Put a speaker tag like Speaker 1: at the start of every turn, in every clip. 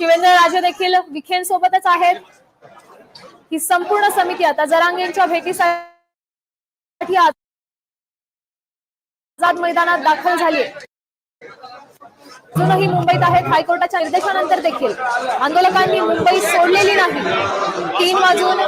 Speaker 1: शिवेंद्र राजे देखील विखेन सोबतच आहेत. ही संपूर्ण समिती आता जरांगेंच्या भेटीसाठी आझाद मैदानात दाखल झाली. अजूनही मुंबईत आहेत. हायकोर्टाच्या निर्देशानंतर देखील आंदोलकांनी मुंबई सोडलेली नाही. तीन वाजून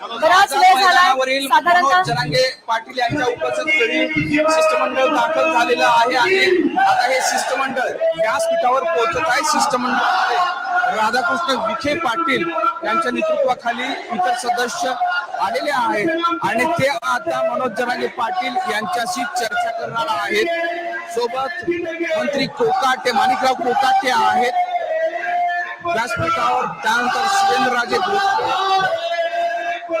Speaker 1: बराच वेळ झाला साधारणतः
Speaker 2: जरांगे पाटील यांच्या उपस्थितीत शिष्टमंडळ दाखल झालेलं आहे आणि आता हे शिष्टमंडळ व्यासपीठावर पोहोचत आहे. शिष्टमंडळ राधाकृष्ण विखे पाटील यांच्या नेतृत्वाखाली इतर सदस्य आलेले आहेत. आणि ते आता मनोज जरांगे पाटील यांच्याशी चर्चा करणार आहेत. सोबत मंत्री कोकाटे माणिकराव कोकाटे आहेत. व्यासपीठावर त्यानंतर शिवेंद्रराजे भोसले.